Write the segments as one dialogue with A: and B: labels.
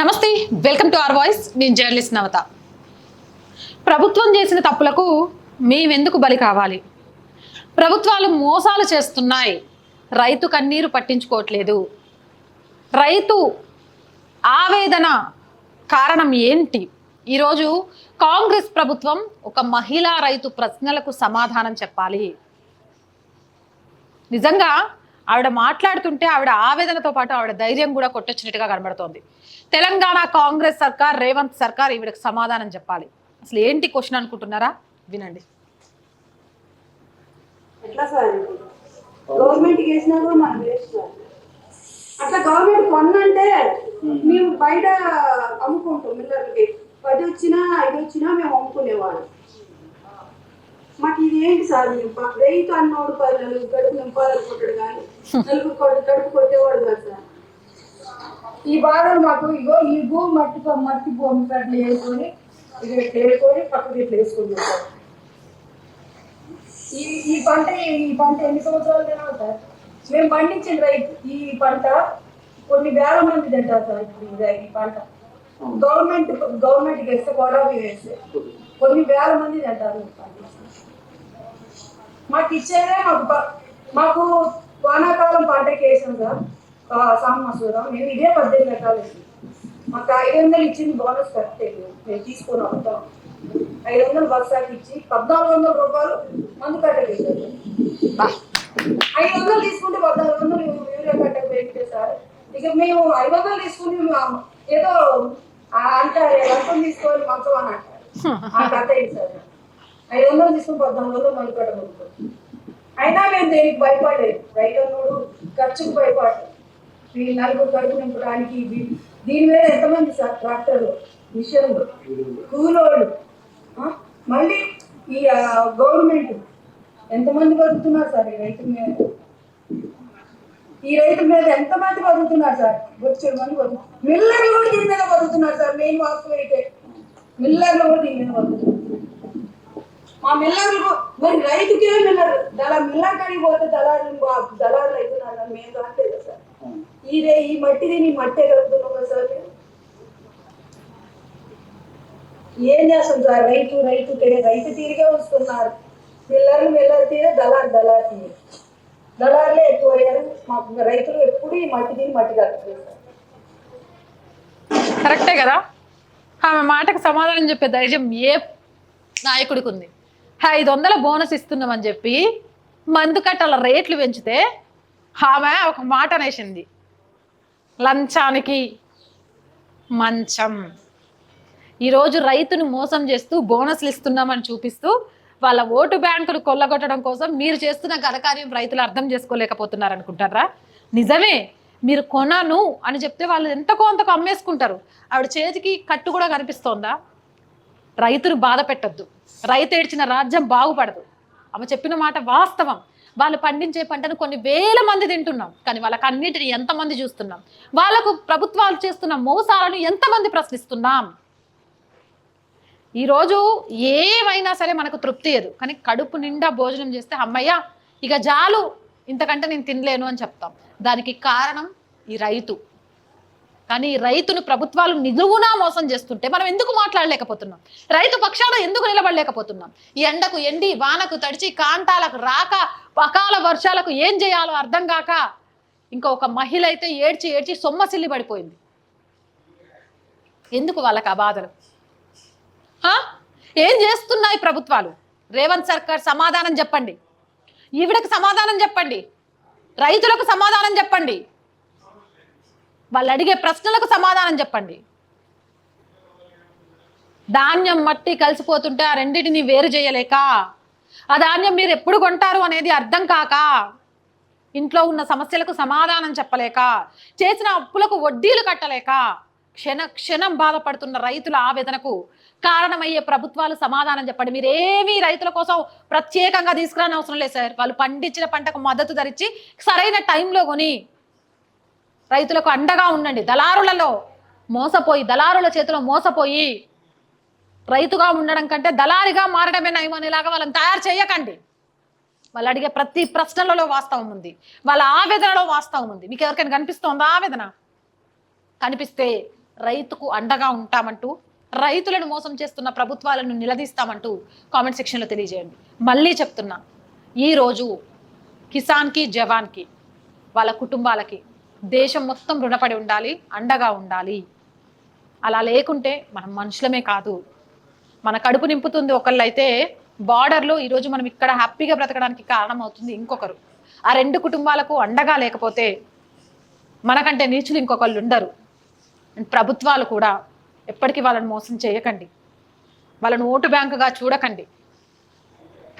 A: నమస్తే welcome to our voice. నేను journalist Navata. ప్రభుత్వం చేసిన తప్పులకు మేమెందుకు బలి కావాలి? ప్రభుత్వాలు మోసాలు చేస్తున్నాయి. రైతు కన్నీరు పట్టించుకోవట్లేదు. రైతు ఆవేదన కారణం ఏంటి? ఈరోజు కాంగ్రెస్ ప్రభుత్వం ఒక మహిళా రైతు ప్రశ్నలకు సమాధానం చెప్పాలి. నిజంగా ఆవిడ మాట్లాడుతుంటే ఆవిడ ఆవేదనతో పాటు ఆవిడ ధైర్యం కూడా కొట్టొచ్చినట్టుగా కనబడుతోంది. తెలంగాణ కాంగ్రెస్ సర్కార్ రేవంత్ సర్కార్ ఈవిడకి సమాధానం చెప్పాలి. అసలు ఏంటి క్వశ్చన్ అనుకుంటున్నారా? వినండి.
B: గవర్నమెంట్ కూడా మనం వేస్ట్ అట్లా గవర్నమెంట్ కొన్నంటే మేము బయట అమ్ముకుంటాం మిల్లర్లకి. పది వచ్చినా ఐదు వచ్చినా మేము అమ్ముకునేవాళ్ళం. మాకు ఇది ఏంటి సార్ మాకు ప- రైతు అన్నోడు పది నలుగురు కడుపు నింపాలనుకుంటాడు కానీ నలుగురు కొడు కడుపు కొట్టేవాడు కదా సార్. ఈ బాధలు మాకు ఇగో ఈ భూమి మట్టి మట్టి భూమి అట్లా వేసుకొని ఇది వేసుకొని పక్కకి ఇట్లా వేసుకుంటాం సార్. ఈ ఈ పంట ఈ పంట ఎన్ని సంవత్సరాలు తినాలి సార్? మేము పండించిన రైతు ఈ పంట కొన్ని వేల మంది తింటారు సార్ ఇప్పుడు ఈ పంట. గవర్నమెంట్ గవర్నమెంట్కి వేస్తే గొడవ వేస్తే కొన్ని వేల మంది తింటారు పంట. మాకు ఇచ్చేదే మాకు మాకు వానాకాలం పంటకి వేసాం సార్ సామసూరం మేము ఇదే పద్దెనిమిది ఎకరాలు వేసాం. మాకు ఐదు వందలు ఇచ్చింది బోనస్ కరెక్టే మేము తీసుకొని వస్తాం ఐదు వందలు బస్సాకి ఇచ్చి పద్నాలుగు వందల రూపాయలు మందు కట్టకి ఇచ్చారు ఐదు వందలు తీసుకుంటే పద్నాలుగు వందలు యూరియా కట్టకు పెడితే సార్. ఇక మేము ఐదు వందలు తీసుకుని ఏదో అంటారు తీసుకొని మంచం అని అంటారు. ఆ కథ సార్? ఐదు వందలు తీసుకుని పద్నాలుగు వందలు మందు అయినా మేము దేనికి భయపడలేదు. రైతన్నోడు ఖర్చుకు భయపడలేదు మీ నలుగురు కడుపు నింపడానికి దీని మీద ఎంతమంది సార్ ట్రాక్టర్లు మిషన్లు కూలోళ్ళు మళ్ళీ ఈ గవర్నమెంట్ ఎంతమంది బతుకుతున్నారు సార్ ఈ రైతుల మీద? ఈ రైతుల మీద ఎంతమంది బతుకుతున్నారు సార్? వచ్చే మంది బతుకు మిల్లర్లు కూడా దీని మీద బతుకుతున్నారు సార్ మెయిన్ వాస్తవం అయితే. మిల్లర్లు కూడా దీని మీద బతుకుతున్నారు. మా మిల్లర్లు మరి రైతుకే మిల్లర్. దళ మిల్లర్ కాడికి పోతే దళారులు బా- దళారులు అవుతున్నారు కానీ మేము కాలేదు సార్. ఈ రే ఈ మట్టి దీని మట్టే కలుపుతున్నాం కదా సార్ ఏం చేస్తాం సార్? రైతు రైతు రైతు తీరిగే వస్తున్నారు. మిల్లర్లు మిల్లర్ తీరే దళారు దళారు తీరే దళారులే ఎక్కువ అయ్యారు మాకు రైతులు ఎప్పుడు ఈ మట్టి దీని మట్టి కలుపుతారు సార్.
A: కరెక్టే కదా? ఆమె మాటకు సమాధానం చెప్పే ధైర్యం ఏ నాయకుడికి ఉంది? ఐదు వందల బోనస్ ఇస్తున్నామని చెప్పి మందు కట్టల రేట్లు పెంచితే ఆమె ఒక మాట అనేసింది. లంచానికి మంచం. ఈరోజు రైతును మోసం చేస్తూ బోనస్లు ఇస్తున్నామని చూపిస్తూ వాళ్ళ ఓటు బ్యాంకులు కొల్లగొట్టడం కోసం మీరు చేస్తున్న ఘనకార్యం రైతులు అర్థం చేసుకోలేకపోతున్నారు అనుకుంటారా? నిజమే మీరు కొనను అని చెప్తే వాళ్ళు ఎంత కొంతకు అమ్మేసుకుంటారు. ఆవిడ చేతికి కట్టు కూడా కనిపిస్తోందా? రైతును బాధ పెట్టద్దు. రైతు ఏడ్చిన రాజ్యం బాగుపడదు. ఆమె చెప్పిన మాట వాస్తవం. వాళ్ళు పండించే పంటను కొన్ని వేల మంది తింటున్నాం. కానీ వాళ్ళకి అన్నిటిని ఎంతమంది చూస్తున్నాం? వాళ్ళకు ప్రభుత్వాలు చేస్తున్న మోసాలను ఎంతమంది ప్రశ్నిస్తున్నాం? ఈరోజు ఏమైనా సరే మనకు తృప్తి లేదు. కానీ కడుపు నిండా భోజనం చేస్తే అమ్మయ్య ఇక జాలు. ఇంతకంటే నేను తినలేను అని చెప్తాం. దానికి కారణం ఈ రైతు. కానీ రైతును ప్రభుత్వాలు నిలువునా మోసం చేస్తుంటే మనం ఎందుకు మాట్లాడలేకపోతున్నాం? రైతు పక్షాన ఎందుకు నిలబడలేకపోతున్నాం? ఈ ఎండకు ఎండి వానకు తడిచి కాంటాలకు రాక అకాల వర్షాలకు ఏం చేయాలో అర్థం కాక ఇంకా ఒక మహిళ అయితే ఏడ్చి ఏడ్చి సొమ్మసిల్లి పడిపోయింది. ఎందుకు వాళ్ళకి ఆ బాధలు? ఏం చేస్తున్నాయి ప్రభుత్వాలు? రేవంత్ సర్కార్ సమాధానం చెప్పండి. ఈవిడకు సమాధానం చెప్పండి. రైతులకు సమాధానం చెప్పండి. వాళ్ళు అడిగే ప్రశ్నలకు సమాధానం చెప్పండి. ధాన్యం మట్టి కలిసిపోతుంటే ఆ రెండింటిని వేరు చేయలేక ఆ ధాన్యం మీరు ఎప్పుడు కొంటారు అనేది అర్థం కాక ఇంట్లో ఉన్న సమస్యలకు సమాధానం చెప్పలేక చేసిన అప్పులకు వడ్డీలు కట్టలేక క్షణ క్షణం బాధపడుతున్న రైతుల ఆవేదనకు కారణమయ్యే ప్రభుత్వాలు సమాధానం చెప్పండి. మీరు ఏమీ రైతుల కోసం ప్రత్యేకంగా తీసుకురాని అవసరం లేదు సార్. వాళ్ళు పండించిన పంటకు మద్దతు ధరించి సరైన టైంలో కొని రైతులకు అండగా ఉండండి. దళారులలో మోసపోయి దళారుల చేతిలో మోసపోయి రైతుగా ఉండడం కంటే దళారిగా మారడమే నయమనేలాగా వాళ్ళని తయారు చేయకండి. వాళ్ళు అడిగే ప్రతి ప్రశ్నలలో వాస్తవం ఉంది. వాళ్ళ ఆవేదనలో వాస్తవం ఉంది. మీకు ఎవరికైనా కనిపిస్తోందా ఆవేదన? కనిపిస్తే రైతుకు అండగా ఉంటామంటూ రైతులను మోసం చేస్తున్న ప్రభుత్వాలను నిలదీస్తామంటూ కామెంట్ సెక్షన్లో తెలియజేయండి. మళ్ళీ చెప్తున్నా ఈరోజు కిసాన్కి జవాన్కి వాళ్ళ కుటుంబాలకి దేశం మొత్తం రుణపడి ఉండాలి అండగా ఉండాలి. అలా లేకుంటే మనం మనుషులమే కాదు. మన కడుపు నింపుతుంది ఒకళ్ళైతే బార్డర్లో ఈరోజు మనం ఇక్కడ హ్యాపీగా బ్రతకడానికి కారణం అవుతుంది ఇంకొకరు. ఆ రెండు కుటుంబాలకు అండగా లేకపోతే మనకంటే నీచులు ఇంకొకళ్ళు ఉండరు. ప్రభుత్వాలు కూడా ఎప్పటికీ వాళ్ళని మోసం చేయకండి. వాళ్ళని ఓటు బ్యాంకుగా చూడకండి.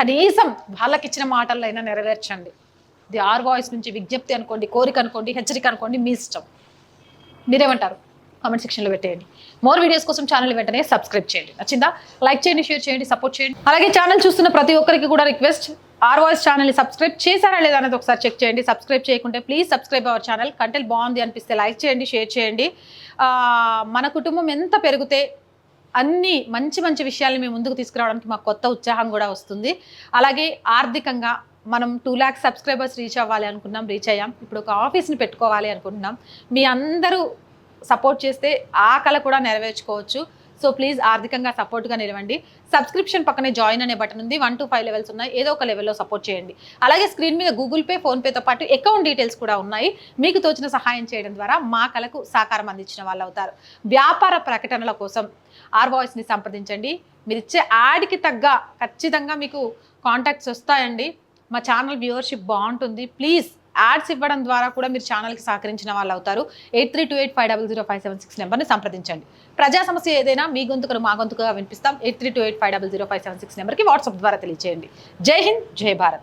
A: కనీసం వాళ్ళకి ఇచ్చిన మాటలైనా నెరవేర్చండి. ది ఆర్ వాయిస్ నుంచి విజ్ఞప్తి అనుకోండి కోరిక అనుకోండి హెచ్చరిక అనుకోండి మీ ఇష్టం. మీరేమంటారు? కామెంట్ సెక్షన్లో పెట్టేయండి. మోర్ వీడియోస్ కోసం ఛానల్ వెంటనే సబ్స్క్రైబ్ చేయండి. నచ్చిందా? లైక్ చేయండి షేర్ చేయండి సపోర్ట్ చేయండి. అలాగే ఛానల్ చూస్తున్న ప్రతి ఒక్కరికి కూడా రిక్వెస్ట్ ఆర్ వాయిస్ ఛానల్ని సబ్స్క్రైబ్ చేశారా లేదా అనేది ఒకసారి చెక్ చేయండి. సబ్స్క్రైబ్ చేయకుంటే please subscribe our channel. Content బాగుంది అనిపిస్తే లైక్ చేయండి షేర్ చేయండి. మన కుటుంబం ఎంత పెరిగితే అన్ని మంచి మంచి విషయాల్ని మేము ముందుకు తీసుకురావడానికి మాకు కొత్త ఉత్సాహం కూడా వస్తుంది. అలాగే ఆర్థికంగా మనం టూ ల్యాక్స్ సబ్స్క్రైబర్స్ రీచ్ అవ్వాలి అనుకున్నాం రీచ్ అయ్యాం. ఇప్పుడు ఒక ఆఫీస్ని పెట్టుకోవాలి అనుకుంటున్నాం. మీ అందరూ సపోర్ట్ చేస్తే ఆ కళ కూడా నెరవేర్చుకోవచ్చు. సో ప్లీజ్ ఆర్థికంగా సపోర్ట్గా నిలవండి. సబ్స్క్రిప్షన్ పక్కనే జాయిన్ అనే బటన్ ఉంది. వన్ టు ఫైవ్ లెవెల్స్ ఉన్నాయి. ఏదో ఒక లెవెల్లో సపోర్ట్ చేయండి. అలాగే స్క్రీన్ మీద గూగుల్ పే ఫోన్పేతో పాటు అకౌంట్ డీటెయిల్స్ కూడా ఉన్నాయి. మీకు తోచిన సహాయం చేయడం ద్వారా మా కళకు సహకారం అందించిన వాళ్ళు అవుతారు. వ్యాపార ప్రకటనల కోసం ఆర్ వాయిస్ని సంప్రదించండి. మీరు ఇచ్చే యాడ్కి తగ్గ ఖచ్చితంగా మీకు కాంటాక్ట్స్ వస్తాయండి. మా ఛానల్ వ్యూవర్షిప్ బాగుంటుంది. ప్లీజ్ యాడ్స్ ఇవ్వడం ద్వారా కూడా మీరు ఛానల్కి సహకరించిన వాళ్ళు అవుతారు. Eight three two eight five double zero five seven six నెంబర్ని సంప్రదించండి. ప్రజా సమస్య ఏదైనా మీ గొంతుకను మా గొంతుకుగా వినిపిస్తాం. Eight three two eight five double zero five seven six నెంబర్కి వాట్సాప్ ద్వారా తెలియజేయండి జై హింద్ జై భారత్.